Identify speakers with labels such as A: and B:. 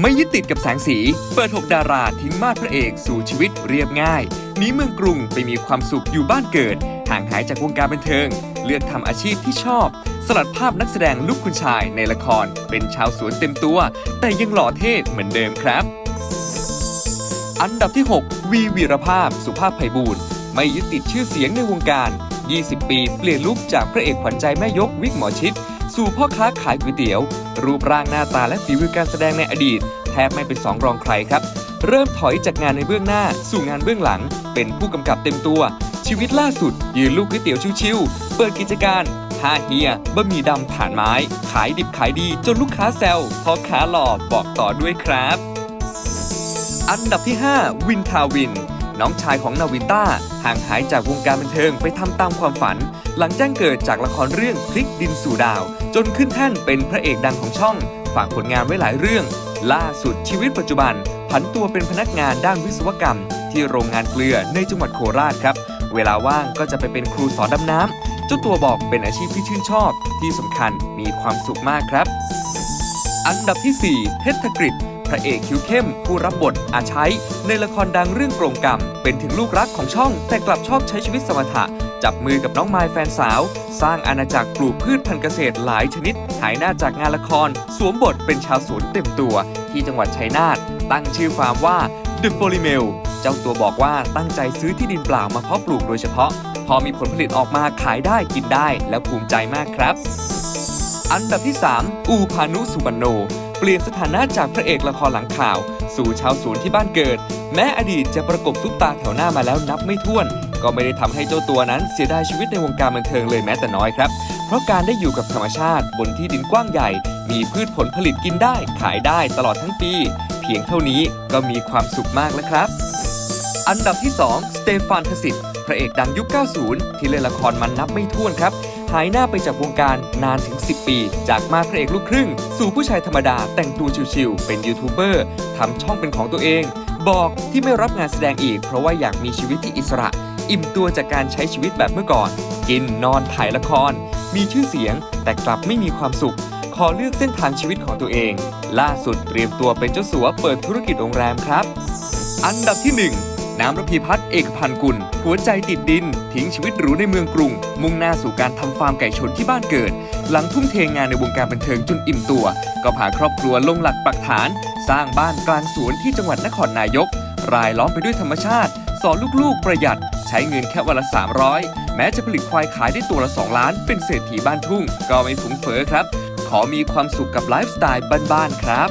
A: ไม่ยึดติดกับแสงสี เปิด6ดาราทิ้งมาดพระเอกสู่ชีวิตเรียบง่ายหนีเมืองกรุงไปมีความสุขอยู่บ้านเกิด ห่างหายจากวงการบันเทิง เลือกทำอาชีพที่ชอบ สลัดภาพนักแสดงลูกคุณชายในละคร เป็นชาวสวนเต็มตัว แต่ยังหล่อเท่เหมือนเดิมครับ อันดับที่ 6 วีวีรภาพสุภาพไพบูลย์ไม่ยึดติดชื่อเสียงในวงการ 20 ปีเปลี่ยนลุคจากพระเอกขวัญใจแม่ยกวิกหมอชิด สู่พ่อค้าขายก๋วยเตี๋ยว รูปร่างหน้าตาและฝีมือการแสดงในอดีต แทบไม่เป็นสองรองใครครับ เริ่มถอยจากงานในเบื้องหน้า สู่งานเบื้องหลัง เป็นผู้กำกับเต็มตัว ชีวิตล่าสุด ยืนลูกก๋วยเตี๋ยวชิวๆเปิดกิจการห้าเฮียบะหมี่ดำผ่านไม้ ขายดิบขายดีจนลูกค้าแซวพ่อค้าหล่อบอกต่อด้วยครับ อันดับที่ 5 วินทาวินน้องชายของนาวินต้าห่างหายจากวงการบันเทิงไปทำตามความฝัน หลังแจ้งเกิดจากละครเรื่องพลิกดินสู่ดาว จนขึ้นแท่นเป็นพระเอกดังของช่อง ฝากผลงานไว้หลายเรื่อง ล่าสุดชีวิตปัจจุบัน ผันตัวเป็นพนักงานด้านวิศวกรรม ที่โรงงานเกลือในจังหวัดโคราชครับ เวลาว่างก็จะไปเป็นครูสอนดำน้ำเจ้าตัวบอกเป็นอาชีพที่ชื่นชอบ ที่สำคัญมีความสุขมากครับ อันดับที่4เพชรธกฤษพระเอกคิ้วเข้ม ผู้รับบทอาชัยในละครดังเรื่องกรงกรรม เป็นถึงลูกรักของช่อง แต่กลับชอบใช้ชีวิตสมถะ จับมือกับน้องไมายแฟนสาว สร้างอาณาจักรปลูกพืชพันธุ์เกษตรหลายชนิด หายหน้าจากงานละคร สวมบทเป็นชาวสวนเต็มตัว ที่จังหวัดชัยนาทตั้งชื่อฟาร์มว่า The f o l i m e l เจ้าตัวบอกว่าตั้งใจซื้อที่ดินเปล่ามาเพาะปลูกโดยเฉพาะ พอมีผลผลิตออกมาขายได้กินได้และภูมิใจมากครับ อันดับที่ 3 อูพานุสุวรรณโนเปลี่ยนสถานะจากพระเอกละครหลังข่าว สู่ชาวสวนที่บ้านเกิด แม้อดีตจะประกบซุปตาแถวหน้ามาแล้วนับไม่ถ้วนก็ไม่ได้ทำให้เจ้าตัวนั้นเสียดายชีวิตในวงการบันเทิงเลยแม้แต่น้อยครับ เพราะการได้อยู่กับธรรมชาติบนที่ดินกว้างใหญ่ มีพืชผลผลิตกินได้ ขายได้ตลอดทั้งปี เพียงเท่านี้ก็มีความสุขมากแล้วครับ อันดับที่ 2 สเตฟานทศิษฐ์พระเอกดังยุค 90 ที่เล่นละครมันนับไม่ถ้วนครับหายหน้าไปจากวงการนานถึง 10 ปี จากมาพระเอกลูกครึ่ง สู่ผู้ชายธรรมดาแต่งตัวชิวๆเป็นยูทูบเบอร์ทำช่องเป็นของตัวเอง บอกที่ไม่รับงานแสดงอีก เพราะว่าอยากมีชีวิตที่อิสระ อิ่มตัวจากการใช้ชีวิตแบบเมื่อก่อน กินนอนถ่ายละคร มีชื่อเสียง แต่กลับไม่มีความสุข ขอเลือกเส้นทางชีวิตของตัวเอง ล่าสุดเตรียมตัวเป็นเจ้าสัวเปิดธุรกิจโรงแรมครับ อันดับที่ 1 น้ำระพีพัฒน์เอกพันกุล หัวใจติดดิน ทิ้งชีวิตหรูในเมืองกรุง มุ่งหน้าสู่การทำฟาร์มไก่ชนที่บ้านเกิด หลังทุ่มเทงานในวงการบันเทิงจนอิ่มตัว ก็พาครอบครัวลงหลักปักฐาน สร้างบ้านกลางสวนที่จังหวัดนครนายก รายล้อมไปด้วยธรรมชาติ สอนลูกๆประหยัด ช้เงินแค่วันละ 300 แม้จะผลิตควายขายได้ตัวละ 2 ล้าน เป็นเศรษฐีบ้านทุ่ง ก็ไม่ฟุ่งเฟ้อครับ ขอมีความสุขกับไลฟ์สไตล์บ้านๆครับ